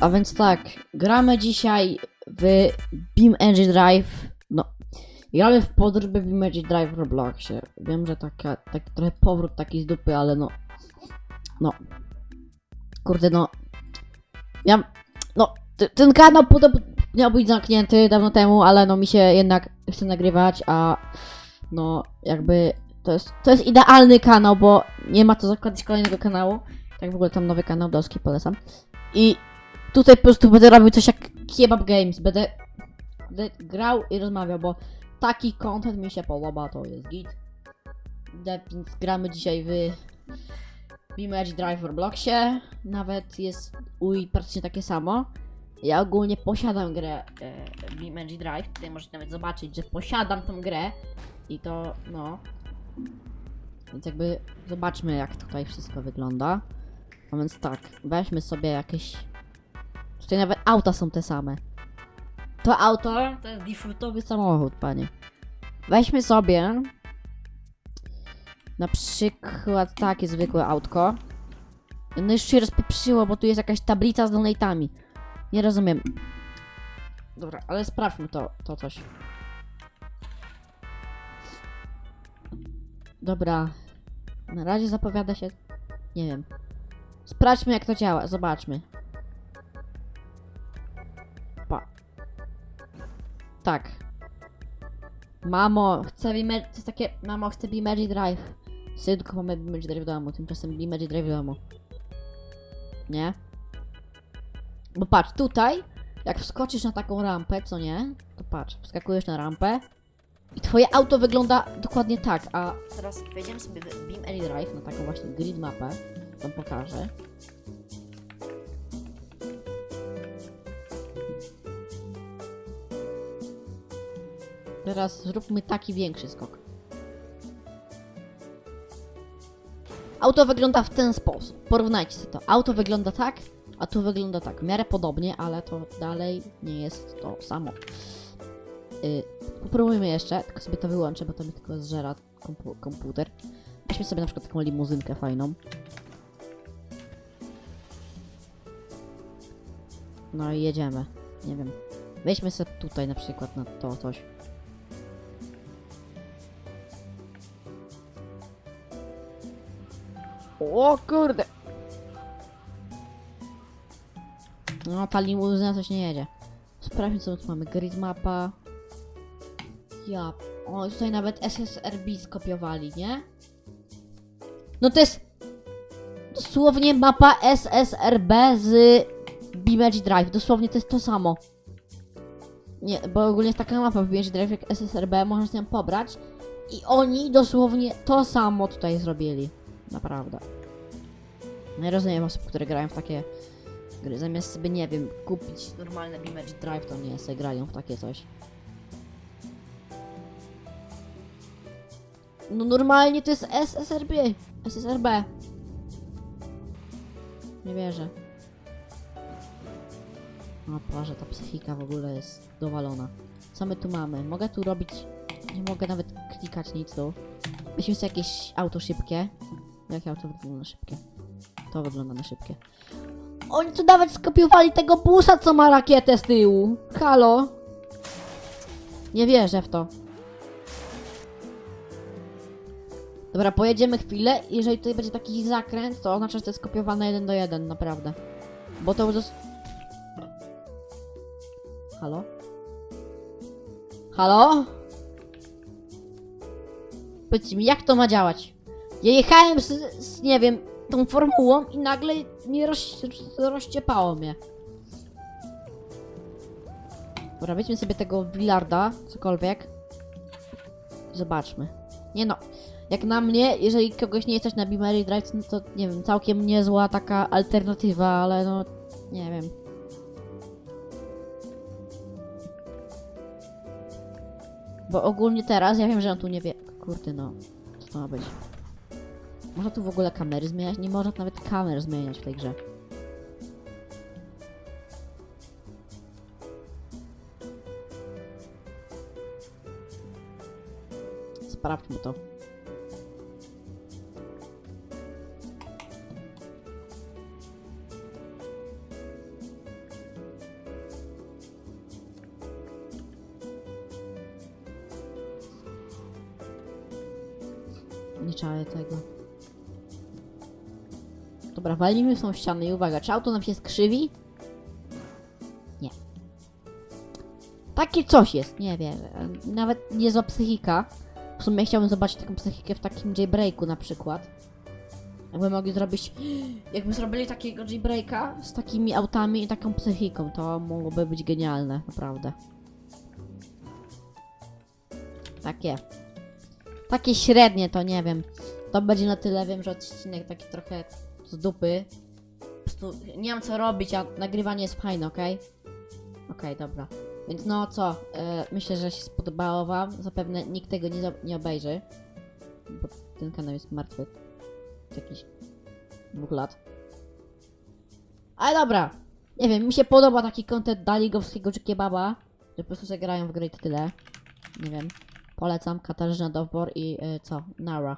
A więc tak, gramy dzisiaj w Beam Engine Drive. No, gramy w podróbę Beam Engine Drive w Robloxie. Wiem, że taka, tak trochę powrót taki z dupy, ale no. No. Kurde, no. Ja. No, ten kanał podobno miał być zamknięty dawno temu, ale no mi się jednak chce nagrywać, a no jakby to jest, to jest idealny kanał, bo nie ma co zakładać kolejnego kanału. Tak w ogóle tam nowy kanał Doski polecam. I tutaj po prostu będę robił coś jak Kebab Games. Będę, będę grał i rozmawiał, bo taki content mi się podoba, to jest git. Więc gramy dzisiaj w Beam Edge Drive w Robloxie. Nawet jest UI praktycznie takie samo. Ja ogólnie posiadam grę e, Drive. Tutaj możecie nawet zobaczyć, że posiadam tą grę. I to, no. Więc jakby zobaczmy, jak tutaj wszystko wygląda. A więc tak, weźmy sobie jakieś. Tutaj nawet auta są te same. To auto to jest defaultowy samochód, panie. Weźmy sobie na przykład takie zwykłe autko. No już się rozpieprzyło, bo tu jest jakaś tablica z donatami. Nie rozumiem. Dobra, ale sprawdźmy to, to coś. Dobra. Na razie zapowiada się. Nie wiem. Sprawdźmy jak to działa, zobaczmy. Tak. Mamo, chcę Beamer... To jest takie... Mamo, chcę Beamery Drive. Synku, mamy Beamery Drive w domu, tymczasem Beamery Drive w domu. Nie? Bo patrz, tutaj, jak wskoczysz na taką rampę, co nie? To patrz, wskakujesz na rampę i twoje auto wygląda dokładnie tak, a teraz wejdziemy sobie w Beam Drive na taką właśnie grid mapę, wam pokażę. Teraz zróbmy taki większy skok. Auto wygląda w ten sposób. Porównajcie sobie to. Auto wygląda tak, a tu wygląda tak. W miarę podobnie, ale to dalej nie jest to samo. Yy, popróbujmy jeszcze, tylko sobie to wyłączę, bo to mi tylko zżera kompu komputer. Weźmy sobie na przykład taką limuzynkę fajną. No i jedziemy. Nie wiem. Weźmy sobie tutaj na przykład na to coś. O kurde! No, ta limuzyna coś nie jedzie. Sprawdźmy, co tu mamy. Grid mapa. Ja. O, tutaj nawet SSRB skopiowali, nie? No to jest dosłownie mapa SSRB z Beamage Drive. Dosłownie to jest to samo. Nie, bo ogólnie jest taka mapa w Beamage Drive jak SSRB, można się ją pobrać. I oni dosłownie to samo tutaj zrobili. Naprawdę. Nie rozumiem osób, które grają w takie gry. Zamiast sobie, nie wiem, kupić normalne Beamage Drive, to nie sobie grają w takie coś. No normalnie to jest SSRB. SSRB. Nie wierzę. O Boże, ta psychika w ogóle jest dowalona. Co my tu mamy? Mogę tu robić... Nie mogę nawet klikać nic tu. Weźmy sobie jakieś auto szybkie. Jakie auto wygląda szybkie? To wygląda na szybkie. Oni tu nawet skopiowali tego busa, co ma rakietę z tyłu. Halo? Nie wierzę w to. Dobra, pojedziemy chwilę. Jeżeli tutaj będzie taki zakręt, to oznacza, że to jest skopiowane jeden do jeden, naprawdę. Bo to już... Halo? Halo? Powiedzcie mi, jak to ma działać? Ja jechałem z, z nie wiem, tą formułą i nagle mnie roz, rozciepało mnie. Dobra, weźmy sobie tego Willarda, cokolwiek. Zobaczmy. Nie no, jak na mnie, jeżeli kogoś nie jesteś na Beamery Drive, no to nie wiem, całkiem niezła taka alternatywa, ale no, nie wiem. Bo ogólnie teraz, ja wiem, że on tu nie wie... Kurde no, co to ma być? Można tu w ogóle kamery zmieniać? Nie można nawet kamer zmieniać w tej grze. Sprawdźmy to. Nie czaję tego. Dobra, walimy w tą ścianę i uwaga, czy auto nam się skrzywi? Nie. Takie coś jest, nie wiem. Nawet niezła psychika. W sumie chciałbym zobaczyć taką psychikę w takim jailbreaku na przykład. Jakby mogli zrobić. Jakby zrobili takiego jailbreaka z takimi autami i taką psychiką, to mogłoby być genialne, naprawdę. Takie. Takie średnie to nie wiem. To będzie na tyle, wiem, że odcinek taki trochę z dupy. Po prostu nie mam co robić, a nagrywanie jest fajne, okej? Okej, dobra. Więc no co, e, myślę, że się spodobało wam. Zapewne nikt tego nie, nie obejrzy. Bo ten kanał jest martwy. Od jakichś dwóch lat. Ale dobra. Nie wiem, mi się podoba taki content Daligowskiego czy Kebaba. Że po prostu zagrają w gry i tyle. Nie wiem. Polecam Katarzyna Dowbor i y, co? Nara.